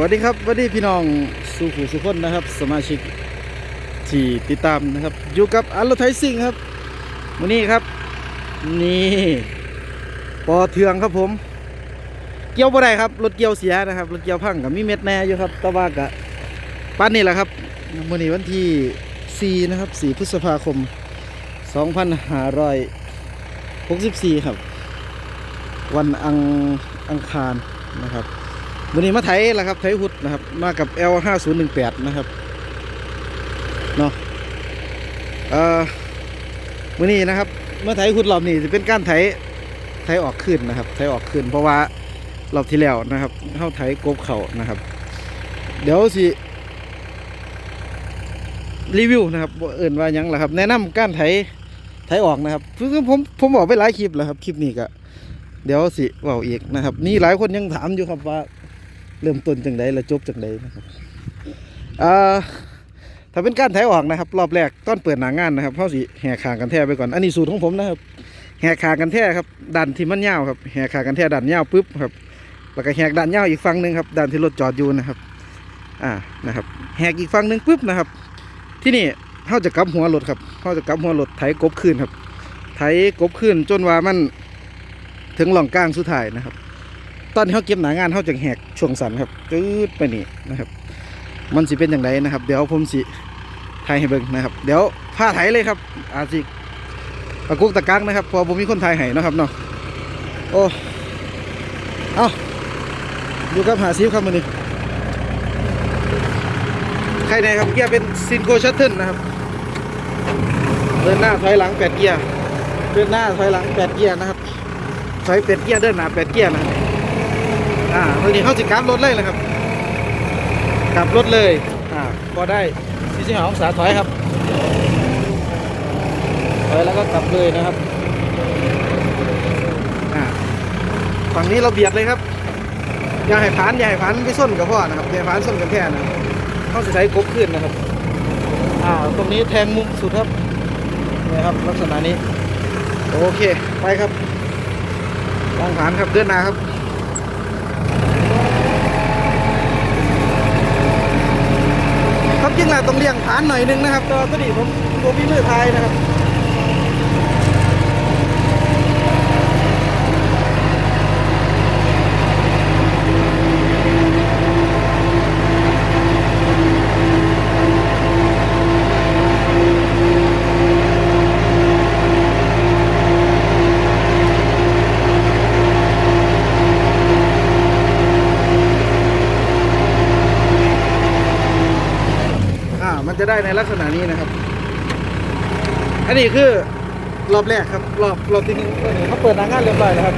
วัสดีครับสวัสดีพี่น้องสุขุสุขคนนะครับ สมาชิกที่ติดตามนะครับ อยู่กับอัลลไทยซิงครับวันนี้ครับ นี่ปอเทืองครับผม เกี่ยวบ่ได้ครับรถเกี่ยวเสียนะครับ รถเกี่ยวพังกับมีเม็ดแน่อยู่ครับตะว่ากะปั้นนี่แหละครับวันนี้วันที่4นะครับ4พฤษภาคม 2564 ครับ วันอังอังคารนะครับ วันนี้มาไถละครับไถหุดนะครับ มากับ L 5 0 1 8นะครับเนาะเอ่อวันนี้นะครับเมื่อไถหุดรอบนี้จะเป็นการไถไถออกขึ้นนะครับไถออกขึ้น เพราะว่ารอบที่แล้วนะครับเข้าไถกบเขานะครับ เดี๋ยวสิรีวิวนะครับเอิ่นว่ายังล่ะครับ แนะนำการไถไถออกนะครับคือผมผมบอกไปหลายคลิปแล้วครับคลิปนี้ก็เดี๋ยวสิเว่าอีกนะครับ นี่หลายคนยังถามอยู่ครับว่า เริ่มต้นจังไดแล้วจบจังไดนะครับอ่าถ้าเป็นการไถออกนะครับ รอบแรกต้นเปิดหนางานนะครับเขาสิแห่คางกันแท้ไปก่อน อันนี้สูตรของผมนะครับ แห่คางกันแท้ครับดันที่มันยาวครับแห่คางกันแท้ดันยาวปุ๊บครับแล้วก็แหกดันยาวอีกฝั่งหนึ่งครับดันที่รถจอดอยู่นะครับ อ่านะครับแหกอีกฝั่งหนึ่งปุ๊บนะครับ ที่นี่เขาจะกลับหัวรถครับเขาจะกลับหัวรถไถกบขึ้นครับ ไถกบขึ้นจนว่ามันถึงหล่องกลางสุดท้ายนะครับ ตอนที่เขาเก็บหนางานเขาจะแหกช่วงสันครับจืดไปนี่นะครับ มันสิเป็นอย่างไรนะครับ เดี๋ยวผมสิถ่ายให้เบิ่งนะครับ เดี๋ยวผ้าไถเลยครับ อาจสิตะกุกตะกักนะครับ พอผมมีคนถ่ายให้นะครับเนาะโอ้เอาดูครับหาซิวครับมันนี่ใครในครับเกียร์เป็นซินโกชัตเทิลนะครับเดินหน้าถอยหลังแปดเกียร์เดินหน้าถอยหลังแปดเกียร์นะครับถอยแปดเกียร์เดินหน้าแปดเกียร์นะครับ อ่าวันนี้เขาจะกลับรถเลยนะครับ กลับรถเลย อ่าพอได้สี่สิบห้าองศาถอยครับถอยแล้วก็กลับเลยนะครับ อ่าฝั่งนี้เราเบียดเลยครับอย่าให้ผ่านอย่าให้ผ่านไปส้นกับพ่อนะครับอย่าให้ผ่านส้นกับแค่นะเขาจะใช้กบขึ้นนะครับ อ่า ตรงนี้แทงมุมสุดครับนี่ครับลักษณะนี้ โอเค ไปครับวางผ่านครับเดินหน้าครับ ต้องเลี้ยงฐานหน่อยนึงนะครับตัวตัวนี้ผมตัวพี่มือไทยนะครับ ได้ในลักษณะนี้นะครับ อันนี้คือรอบแรกครับ รอบรอบที่หนึ่งเขาเปิดหนางานเรียบร้อยแล้วครับ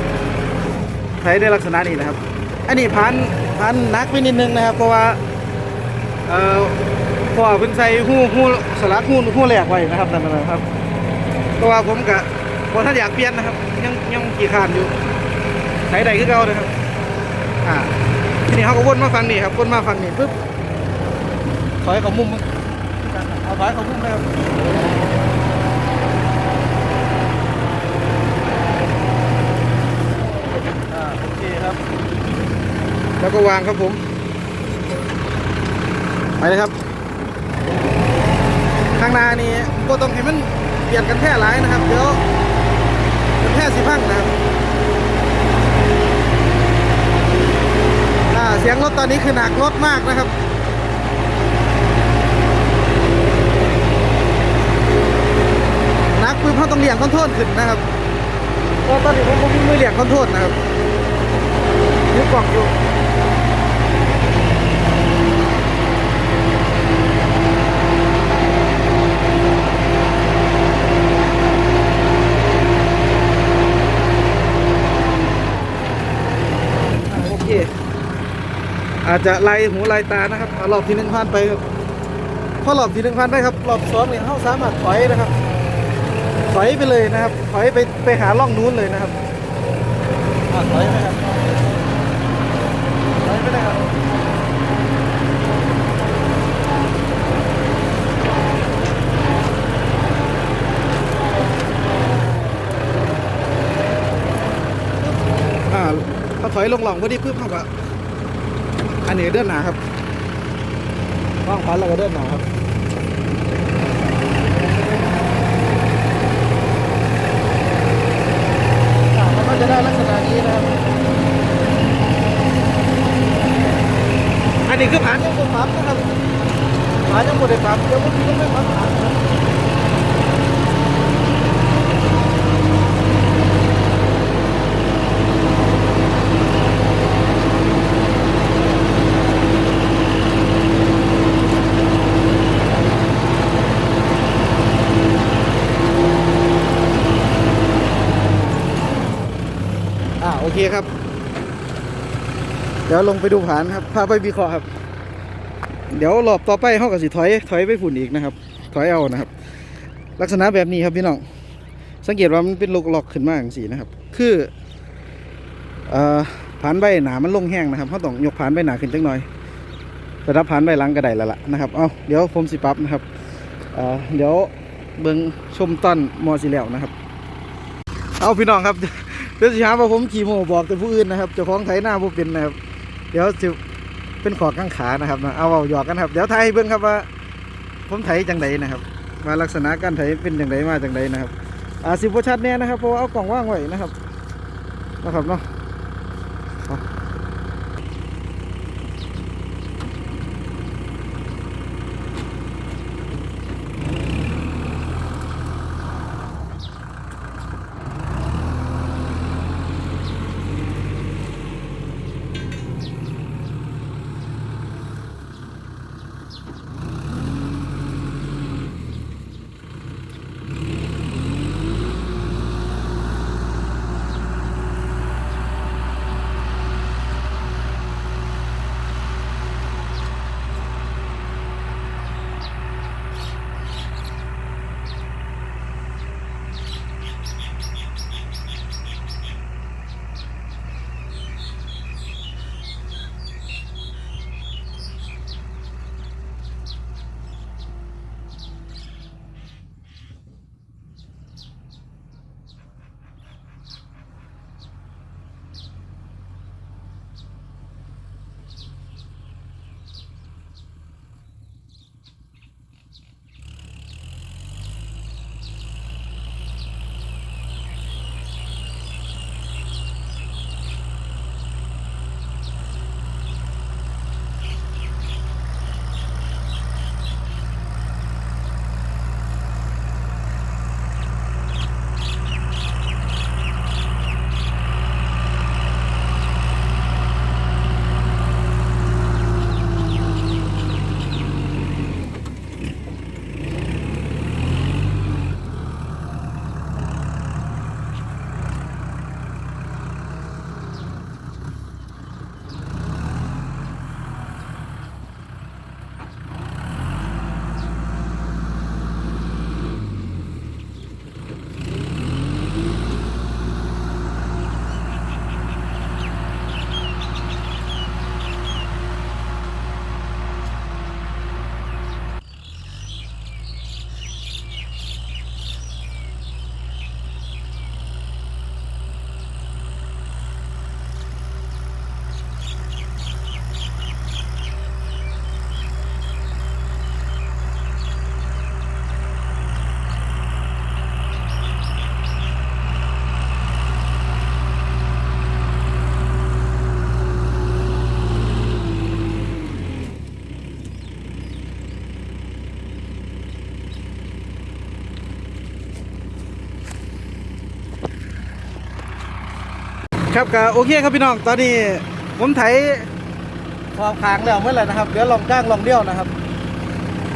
ใช้ในลักษณะนี้นะครับ อันนี้พันพันนักไปนิดนึงนะครับ เพราะว่าเอ่อพราะว่าเพิ่นใส่หู้หู้สลักหู้หู้แหลกไว้นะครับนั่นนะครับเพราะว่าผมกะพอท่านอยากเปลี่ยนนะครับ ยังยังขี่ขานอยู่ใช้ใดคือเก่านะครับอ่าทีนี้เขาก็วนมาฟังนี่ครับวนมาฟังนี่ปุ๊บถอยเขามุม เอาถอยเขามุมเลยครับอ่าโอเคครับ แล้วก็วางครับผม ไปเลยครับ ข้างหน้านี่ก็ต้องให้มันเบียดกันแค่หลายนะครับ เดี๋ยวมันแค่สิพังนะครับอ่าเสียงรถตอนนี้คือหนักรถมากนะครับ นัก ปืนเขาต้องเลี่ยงคอนโทรลขึ้นนะครับก็ตอนนี้ผมผมมีมือเลี่ยงคอนโทรลนะครับยึดกล่องอยู่อาโอเคอาจจะไล่หูไล่ตานะครับรอบที่หนึ่งผ่านไปครับพอรอบที่หนึ่งผ่านไปครับรอบสองเนี่ยเขาสามารถถอยนะครับ ถอยไปเลยนะครับ ถอยไปไปหาล่องนู้นเลยนะครับอะถอยไปครับถอยไปเลยครับอ่าเขาถอยลงหล่องพอดีปุ๊บเขาก็อันนี้เดินหนาครับว่างพันแล้วก็เดินหนาครับอ่ามันก็ จะได้ลักษณะนี้นะครับอันนี้คือผ่านยังบนปั๊มนะครับผ่านยังบนได้ปั๊มเดี๋ยวผมต้องไม่ปั๊มผ่านนะ ครับ เดี๋ยวลงไปดูผานครับ พาไปวิเคราะห์ครับ เดี๋ยวรอบต่อไปเขากับสิถอย ถอยไปฝุ่นอีกนะครับ ถอยเอานะครับ ลักษณะแบบนี้ครับพี่น้อง สังเกตว่ามันเป็นลูกหลอกขึ้นมาอย่างสีนะครับ คือเอ่อผานใบหนามันลงแห้งนะครับเขาต้องยกผานใบหนาขึ้นจังหน่อยระดับผานใบหลังก็ได้แล้วล่ะนะครับ เอาเดี๋ยวผมสิปรับนะครับเอ่อเดี๋ยวเบิ่งชมต้นมอสิแล้วนะครับ เอาพี่น้องครับ เดี๋ยวสิหาว่าผมขี่โมบอกแต่ผู้อื่นนะครับเจ้าของไถหน้าผู้เป็นนะครับ เดี๋ยวจะเป็นขอกังขานะครับนะเอาเอาหยอกกันครับ เดี๋ยวไทยเบิ่งครับว่า ผมไถจังไดนะครับว่าลักษณะการไถเป็นจังไดมาจังไดนะครับอ่าสิบชัดแน่นะครับเพราะว่าเอากล่องว่างไว้นะครับนะครับเนาะ ครับก็โอเคครับพี่น้อง ตอนนี้ผมไถขอบคางแล้วเมื่อไหร่นะครับ เดี๋ยวลองก้างลองเดี่ยวนะครับ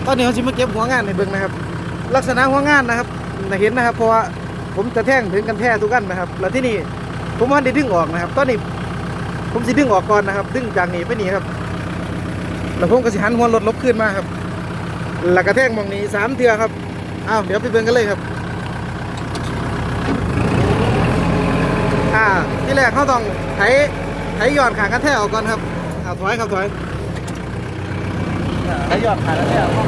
ตอนนี้เขาจะมาเก็บหัวงานในเบิ้งนะครับ ลักษณะหัวงานนะครับเห็นนะครับ เพราะว่าผมจะแท่งถึงกันแท้ทุกันนะครับ แล้วที่นี่ผมว่าได้ดึงออกนะครับ ตอนนี้ผมสิดึงออกก่อนนะครับ ดึงจากนี้ไปนี่ครับ แล้วผมก็สิหันหัวรถลบขึ้นมาครับ แล้วก็แท่งมองนี้สามเทือครับ อ้าวเดี๋ยวไปเบิ่งกันเลยครับาที่แรกเขาต้องไถไถหยอดขางกันแท้ออกก่อนครับอ่าถอยครับถอยอ่าไถหยอดขางกันแท้ออกก่อน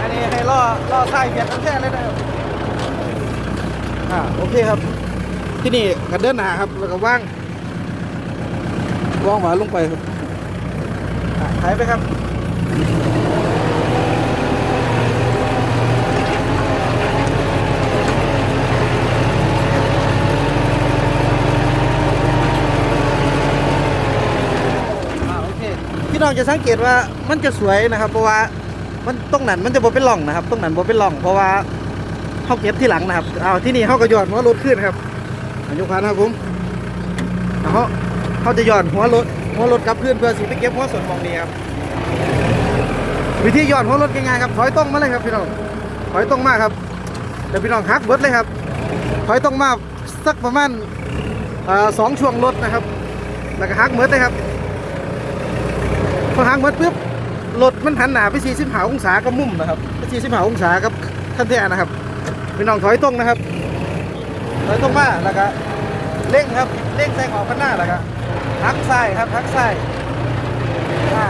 อันนี้ให้ล่อล่อไส้เบียดกันแท้เลยนะครับอ่าโอเคครับ ที่นี่กันเดินหนาครับแล้วก็ว่างว่างหวาลงไปครับอะหายไปครับ อ่าโอเคพี่ น้องจะสังเกตว่ามันจะสวยนะครับ เพราะว่ามันตรงนั้นมันจะบ่เป็นร่องนะครับตรงนั้นบ่เป็นร่องเพราะว่าเขาเก็บที่หลังนะครับเอาที่นี่เขาก็หย่อนหัวรถขึ้นครับอายุคันครับผมเอาเขาเขาจะหย่อนหัวรถหัวรถกลับขึ้นเพื่อสิไปเก็บหัวส่วนของนี้ครับวิธีหย่อนหัวรถง่ายๆครับถอยตรงมาเลยครับพี่น้องถอยตรงมากครับเดี๋ยวพี่น้องหักเบิดเลยครับถอยตรงมาสักประมาณสองช่วงรถนะครับ แล้วก็หักเบิดเลยครับ หางหมดปุ๊บรถมันหันหน้าไป45องศากับมุมนะครับไป45องศากับคันแท้นะครับพี่น้องถอยตรงนะครับถอยตรงมาแล้วก็เร่งครับเร่งแซงออกข้างหน้าแล้วก็หักซ้ายครับหักซ้ายอ่า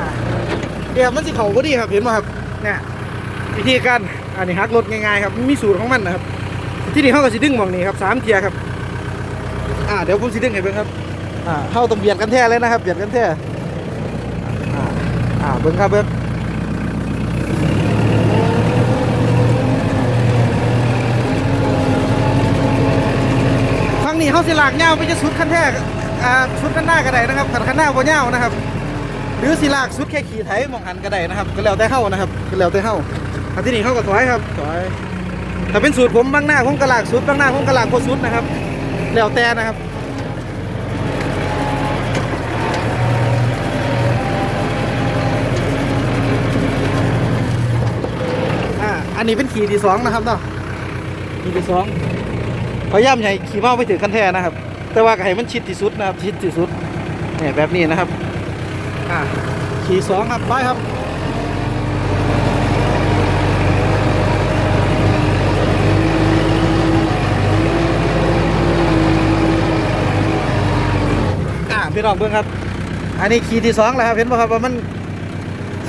เดี๋ยวมันสิเขาก็ดีครับเห็นไหมครับเนี่ยวิธีการอันนี้หักรถง่ายๆครับมีสูตรของมันนะครับ ที่นี่เขาก็สิดึงหมองนี้ครับสามเทียร์ครับอ่าเดี๋ยวผมสิดึงให้เบิ่งครับอ่าเข้าต้องเบียดกันแท้เลยนะครับเบียดกันแท้อ่า อ่าเบิ้งครับเบิ้งฝั่งนี้เขาสิลากเงาวไปจะสุดขั้นแท้อ่าสุดขั้นหน้าก็ได้นะครับขันขั้นหน้าบ่เงาวนะครับ หรือสิลากสุดแค่ขี่ไถมองหันก็ได้นะครับ ก็แล้วแต่เข้านะครับก็แล้วแต่เข้าอันที่นี่เข้าก็ถอยครับถอยถ้าเป็นสูตรผมบางหน้าผมกระลากสุดบางหน้าผมกระลากโคสุดนะครับ แล้วแต่นะครับ อ่าอันนี้เป็นขี่ที่สองนะครับเนาะขี่ที่สองพยายามอย่าให้ขี่เมาไปถึงคันแท้นะครับ แต่ว่าก็ให้มันชิดที่สุดนะครับ ชิดที่สุดเนี่ยแบบนี้นะครับอ่าขี่สองครับไปครับอ่าพี่น้องเพื่อนครับ อันนี้ขี่ที่สองแล้วครับ เห็นป่ะครับว่ามัน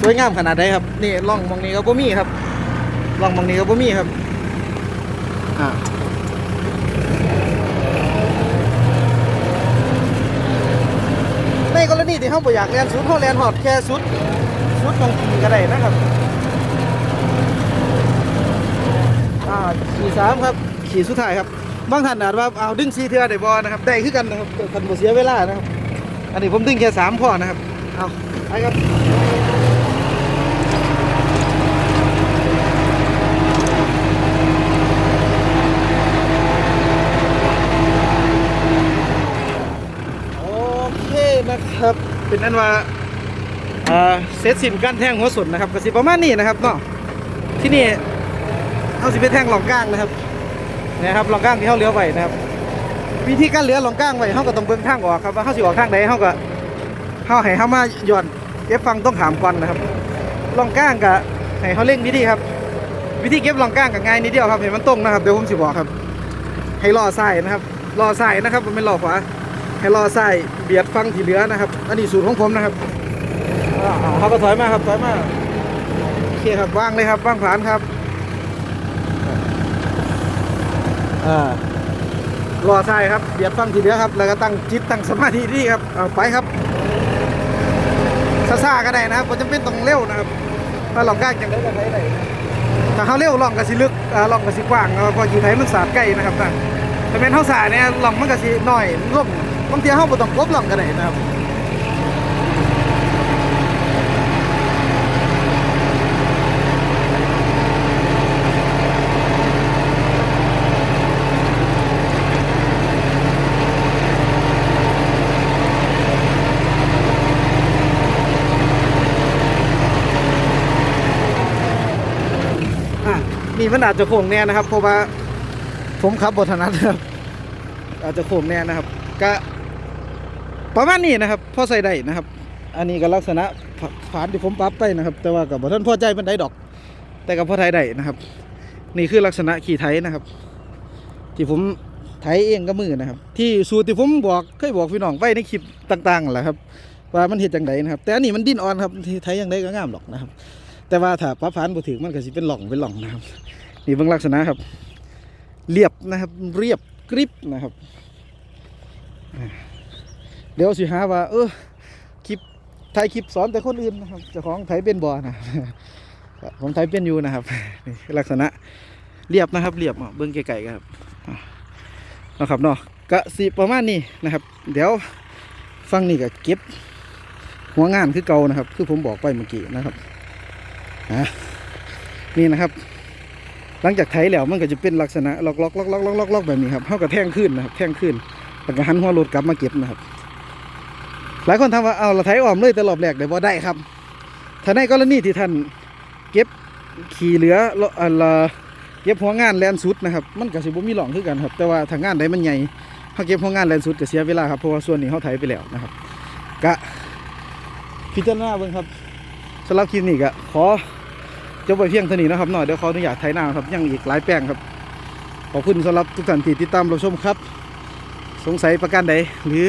สวยงามขนาดไหนครับ นี่ล่องมองนี้ก็บ่มีครับ ล่องมองนี้ก็บ่มีครับอ่าในกรณีที่เขาบ่อยากเรียนสุดเขาเรียนหอดแค่สุดสุดตรงขี่ก็ได้นะครับอ่าขี่สามครับขี่สุดท้ายครับบางท่านอาจว่าเอาดึงซีเทือได้บ่นะครับได้คือกันนะครับคันบ่เสียเวลานะครับ อันนี้ผมดึงแค่สามพอนะครับเอาไปครับ โอเคนะครับ เป็นอันว่าเซตสินการแท่งหัวสนนะครับก็สิประมาณนี้นะครับเนาะที่นี่เขาสิไปแท่งหลองก้างนะครับนะครับหลองก้างที่เขาเลี้ยวไปนะครับ วิธีการเลี้ยวหลองก้างไปเขาก็ต้องเบิ่งทางออกครับว่าเขาสิออกทางใดเขาก็เขาให้เขามาหย่อนเก็บฟังต้องขามก่อนนะครับหลองก้างกับให้เขาเร่งดีครับ วิธีเก็บหลองก้างกับง่ายนิดเดียวครับให้มันตรงนะครับเดี๋ยวผมสิบอกครับ ให้ล่อซ้ายนะครับล่อซ้ายนะครับมันไม่ล่อขวา ให้รอใส่เบียดฟังที่เหลือนะครับ อันนี้สูตรของผมนะครับอ่าเขาก็ถอยมาครับถอยมาโอเคครับว่างเลยครับว่างผ่านครับอ่ารอใส่ครับเบียดฟังที่เหลือครับ แล้วก็ตั้งจิตตั้งสมาธิดีครับเอาไปครับซ่าๆก็ได้นะครับผมจำเป็นต้องเร็วนะครับถ้าลองก้างจังได้ก็ได้เลยถ้าเขาเร็วลองกระสิลึกอ่าลองกระสิกว้างนะครับเพอขี่ไทยมันสาดใกล้นะครับนะแต่เป็นเท่าสายเนี่ยลองมันก็สิหน่อยร่วม บางทีเฮาบ่ต้องกบหลองก็ได้นะครับอะนี่มันอาจจะโค้งแน่นะครับเพราะว่าผมขับบทนัดนะครับอาจจะโค้งแน่นะครับ ก็ ประมาณนี้นะครับพอใส่ได้นะครับ อันนี้ก็ลักษณะฝานที่ผมปรับไปนะครับ แต่ว่ากับท่านพอใจเป็นได้ดอก แต่กับพ่อไทยได้นะครับ นี่คือลักษณะขี่ไถนะครับ ที่ผมไถเองกับมือนะครับ ที่สูตรที่ผมบอกเคยบอกพี่น้องไว้ในคลิปต่างๆแหละครับ ว่ามันเห็ดจังไดนะครับ แต่อันนี้มันดิ้นอ่อนครับที่ไถยังไดก็งามหรอกนะครับ แต่ว่าถ้าปรับผ่านบ่ถึงมันก็สิเป็นหล่องเป็นหล่องนะครับนี่เบิ่งลักษณะครับ เรียบนะครับ เรียบกริบนะครับ เดี๋ยวสิหาว่า เออคลิปถ่ายคลิปสอนแต่คนอื่นนะครับเจ้าของไถเป็นบอนะผมไถเป็นอยู่นะครับนี่ลักษณะเรียบนะครับ เรียบเบิ้องไกลๆครับนะครับเนาะกะสิประมาณนี้นะครับ เดี๋ยวฟังนี่ก็เก็บ หัวงานคือเก่านะครับ คือผมบอกไปเมื่อกี้นะครับนี่นะครับ หลังจากไถแล้วมันก็จะเป็นลักษณะล็อกล็อกล็อกล็อกล็อกล็อกแบบนี้ครับเขาก็แท่งขึ้นนะครับแท่งขึ้นแล้วก็หันหัวรถกลับมาเก็บนะครับ หลายคนถามว่าเอาเราไถอ้อมเลยแต่รอบแรกได้บ่ได้ครับ ถ้าในกรณีที่ท่านเก็บขี่เหลือละอันละเก็บหัวงานแลนสุดนะครับ มันก็สิบ่มีหลองคือกันครับ แต่ว่าถ้างงานใดมันใหญ่เขาเก็บหัวงานแลนสุดก็เสียเวลาครับ เพราะว่าส่วนนี้เขาไถไปแล้วนะครับ กะพิจารณาเบิ่งครับสำหรับคลิปนี้ก็ขอจบไปเพียงเท่านี้นะครับหน่อยเดี๋ยวขออนุญาตไทยหน้าครับ ยังอีกหลายแปลงครับ ขอบคุณสำหรับทุกท่านที่ติดตามรับชมครับ สงสัยประการใดหรือ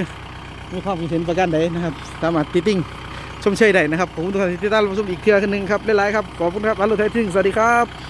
มีความคิดเห็นประการใดนะครับ สามารถติดติ้งชมเชยได้นะครับ ขอบคุณทุกท่านที่ติดตามรับชมอีกเครื่อนึงครับได้หลายๆครับ ขอบคุณครับอัลลูไทยทิ้งสวัสดีครับ